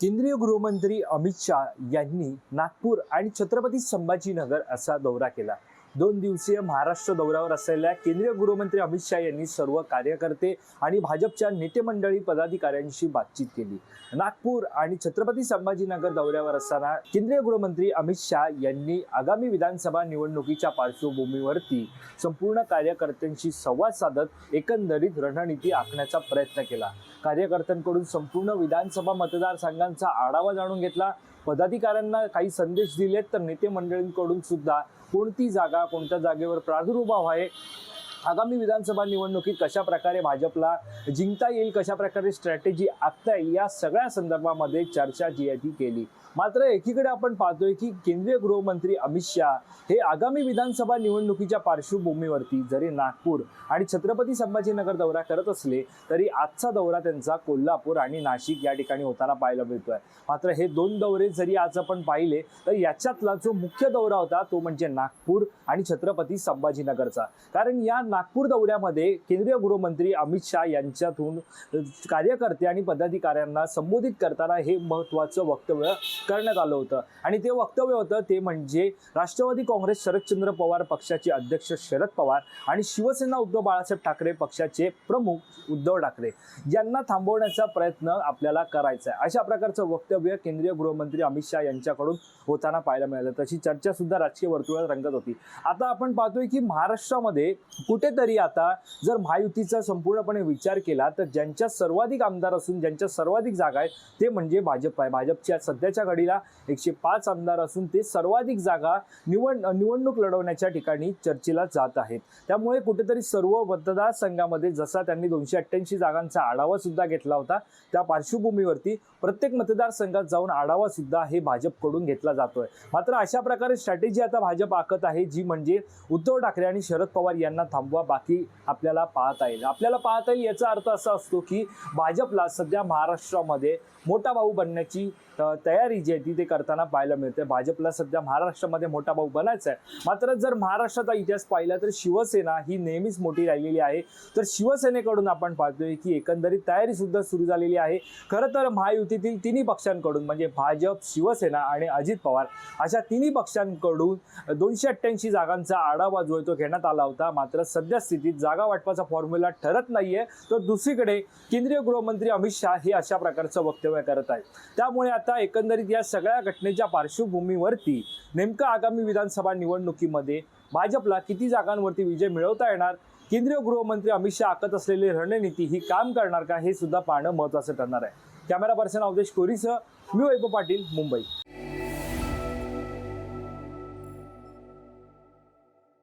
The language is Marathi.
केंद्रीय गृहमंत्री अमित शाह यांनी नागपूर आणि छत्रपती संभाजीनगर असा दौरा केला. दोन दिवसीय महाराष्ट्र दौऱ्यावर असलेल्या केंद्रीय गृहमंत्री अमित शाह यांनी सर्व कार्यकर्ते आणि भाजपच्या नेतेमंडळी पदाधिकाऱ्यांशी बातचीत केली. नागपूर आणि छत्रपती संभाजीनगर दौऱ्यावर असताना केंद्रीय गृहमंत्री अमित शाह यांनी आगामी विधानसभा निवडणुकीच्या पार्श्वभूमीवरती संपूर्ण कार्यकर्त्यांशी संवाद साधत एकंदरीत रणनीती आखण्याचा प्रयत्न केला. कार्यकर्त्यांकडून संपूर्ण विधानसभा मतदारसंघांचा आढावा जाणून घेतला. पदाधिकाऱ्यांना काही संदेश दिलेत तर नेते मंडळींकडून सुद्धा कोणती जागा कोणत्या जागेवर प्रादुर्भाव आहे आगामी विधानसभा निवडणुकीत कशा प्रकारे भाजपला जिंकता येईल कशा प्रकारे स्ट्रॅटेजी आखता येईल या सगळ्या संदर्भामध्ये चर्चा जी आहे ती केली. मात्र एकीकडे आपण पाहतोय की केंद्रीय गृहमंत्री अमित शाह हे आगामी विधानसभा निवडणुकीच्या पार्श्वभूमीवरती जरी नागपूर आणि छत्रपती संभाजीनगर दौरा करत असले तरी आजचा दौरा त्यांचा कोल्हापूर आणि नाशिक या ठिकाणी होताना पाहायला मिळतोय. मात्र हे दोन दौरे जरी आज आपण पाहिले तर याच्यातला जो मुख्य दौरा होता तो म्हणजे नागपूर आणि छत्रपती संभाजीनगरचा. कारण या नागपूर दौऱ्यामध्ये केंद्रीय गृहमंत्री अमित शाह यांच्यातून कार्यकर्ते आणि पदाधिकाऱ्यांना संबोधित करताना हे महत्त्वाचं वक्तव्य करण्यात आलं होतं. आणि ते वक्तव्य होतं ते म्हणजे राष्ट्रवादी काँग्रेस शरदचंद्र पवार पक्षाचे अध्यक्ष शरद पवार आणि शिवसेना उद्धव बाळासाहेब ठाकरे पक्षाचे प्रमुख उद्धव ठाकरे यांना थांबवण्याचा प्रयत्न आपल्याला करायचा आहे अशा प्रकारचं वक्तव्य केंद्रीय गृहमंत्री अमित शाह यांच्याकडून होताना पाहायला मिळालं. तशी चर्चा सुद्धा राजकीय वर्तुळात रंगत होती. आता आपण पाहतोय की महाराष्ट्रामध्ये कुठेतरी आता जर महायुतीचा संपूर्णपणे विचार केला तर ज्यांच्या सर्वाधिक आमदार असून ज्यांच्या सर्वाधिक जागा आहेत ते म्हणजे भाजप आहे. भाजपच्या सध्याच्या घडीला एकशे पाच आमदार असून ते सर्वाधिक जागा निवड निवडणूक लढवण्याच्या ठिकाणी चर्चेला जात आहेत. त्यामुळे कुठेतरी सर्व मतदारसंघामध्ये जसा त्यांनी दोनशे अठ्ठ्याऐंशी जागांचा आढावा सुद्धा घेतला होता त्या पार्श्वभूमीवरती प्रत्येक मतदारसंघात जाऊन आढावा सुद्धा हे भाजपकडून घेतला जातोय. मात्र अशा प्रकारे स्ट्रॅटेजी आता भाजप आखत आहे जी म्हणजे उद्धव ठाकरे आणि शरद पवार यांना थांब किंवा बाकी आपल्याला पाहता येईल. आपल्याला पाहता येईल याचा अर्थ असा असतो की भाजपला सध्या महाराष्ट्रामध्ये मोठा भाऊ बनण्याची तयारी जी आहे ती ते करताना पाहायला मिळते. भाजपला सध्या महाराष्ट्रामध्ये मोठा भाऊ बनायचा आहे मात्र जर महाराष्ट्राचा इतिहास पाहिला तर शिवसेना ही नेहमीच मोठी राहिलेली आहे. तर शिवसेनेकडून आपण पाहतोय की एकंदरीत तयारी सुद्धा सुरू झालेली आहे. खरं तर महायुतीतील तिन्ही पक्षांकडून म्हणजे भाजप शिवसेना आणि अजित पवार अशा तिन्ही पक्षांकडून दोनशे अठ्ठ्याऐंशी जागांचा आढावा जो आहे तो घेण्यात आला होता. मात्र सद्यस्थितीत जागा वाटपाचा फॉर्म्युला ठरत नाहीये. तर दुसरीकडे केंद्रीय गृहमंत्री अमित शाह हे अशा प्रकारचं वक्तव्य करत आहेत. त्यामुळे आता एकंदरीत या सगळ्या घटनेच्या पार्श्वभूमीवरती नेमकं आगामी विधानसभा निवडणुकीमध्ये भाजपला किती जागांवरती विजय मिळवता येणार? केंद्रीय गृहमंत्री अमित शहा आखत असलेली रणनीती ही काम करणार का? हे सुद्धा पाहणं महत्त्वाचं ठरणार आहे. कॅमेरा पर्सन अवधेश कोरीसह मी वैभव पाटील मुंबई.